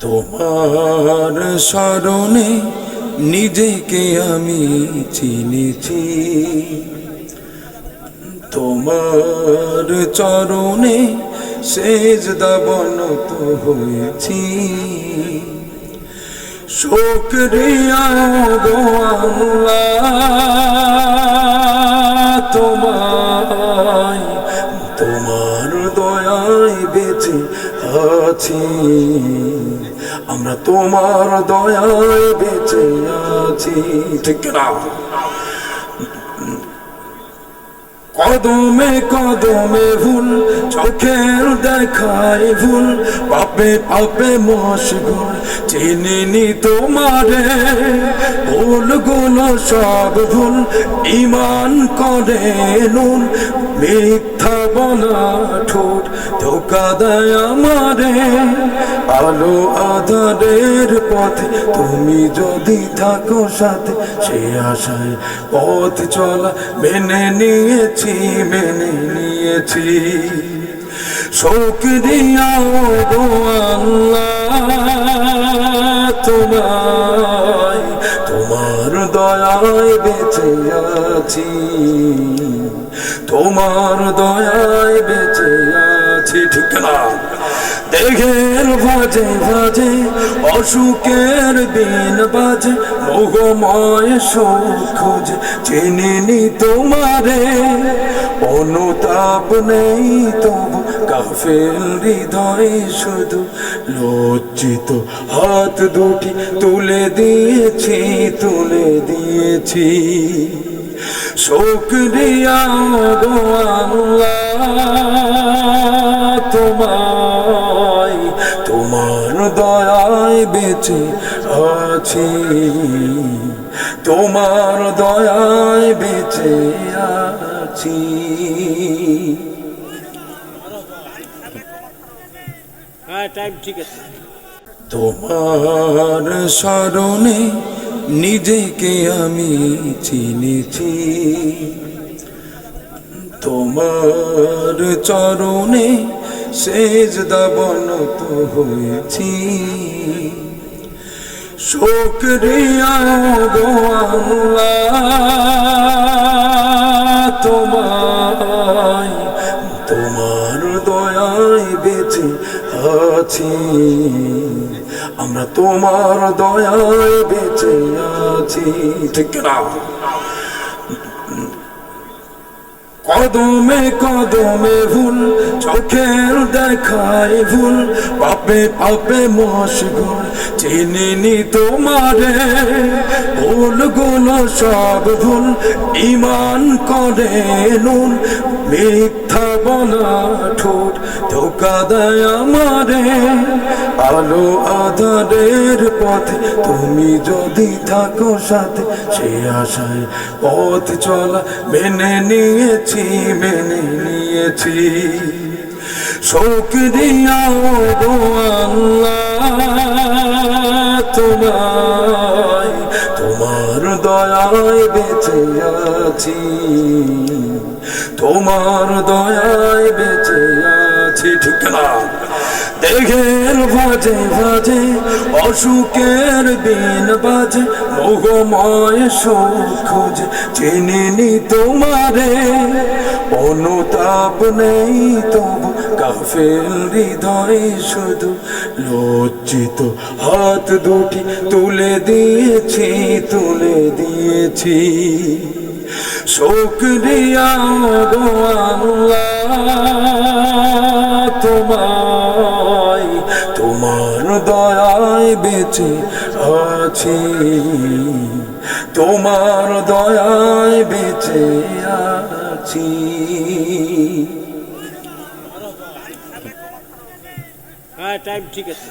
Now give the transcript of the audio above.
তোমার স্মরণে নিজেকে আমি চিনেছি। তোমার চরণে শেষ দাবনত হয়েছি। শুক্রিয়া তোমায়, তোমার দয়ায় বেঁচে আছি। আমরা তোমার দয়ায় বেঁচে আছি। ঠিক না কদমে কদমে ভুল, চোখের দেখায় ভুল, পাপে পাপে মশগুল চিনিনি তোমারে। ভুলগুলো সব ভুল ইমান করে নুন, মিথ্যা বলা ঠোঁট, ধোকা দেয় আমারে। আলো আধারের পথে। তুমি যদি থাকো সাথে, সে আশায় পথ চলা মেনে নিয়েছি মেনে নিয়েছি। তোমায়, তোমার দয়ায় বেঁচে আছি। তোমার দয়ায় বেঁচে আছি, ঠিক না? দেহের ভাজে ভাজে অসুখের দিন বাজে, মোহময় খোঁজে চিনিনি তোমারে, অনুতাপ নেই তবু কাফেল হৃদয় শুধু লজ্জিত, হাত দুটি তুলে দিয়েছি তুলে দিয়েছি। শুক্রিয়া গো আল্লাহ, তোমার দয়ায় বেঁচে আছি। তোমার দয়ায় বেঁচে আছি। হ্যাঁ টাইম ঠিক আছে। তোমার স্মরণে নিজেকে আমি চিনেছি। তোমার চরণে শেষ দাবনত হয়েছি। শুক্রিয়া গো আল্লাহ, তোমায়, তোমার দয়ায় বেঁচে আছি। আমরা তোমার দয়ায় বেঁচে আছি। ঠিক না কদমে কদমে ভুল, চোখের দেখায় ভুল, পাপে পাপে মশগুল চিনিনি তোমারে ভুলগুলো সব ভুল ইমান করে নুন, মিথ্যা বলা ঠোঁট, ধোকা দেয় আমারে। আলো আধারের পথে তুমি যদি থাকো সাথে, সে আশায় পথ চলা মেনে নিয়েছি মেনে নিয়েছি। শুক্রিয়া গো আল্লাহ, তোমায়, তোমার দয়ায় বেঁচে আছি। তোমার দয়ায় বেঁচে আছি, ঠিক না? দেহের ভাজে ভাজে, অসুখের দিন বাজে, মোহময় সুখ খোঁজে চিনিনি তোমারে, অনুতাপ নেই তবু কাফেল হৃদয় শুধু লজ্জিত, হাত দুটি তুলে দিয়েছি তুলে দিয়েছি। শুক্রিয়া গো তোমায়, তোমার দয়ায় বেঁচে আছি। তোমার দয়ায় বেঁচে আছি। হ্যাঁ টাইম ঠিক আছে।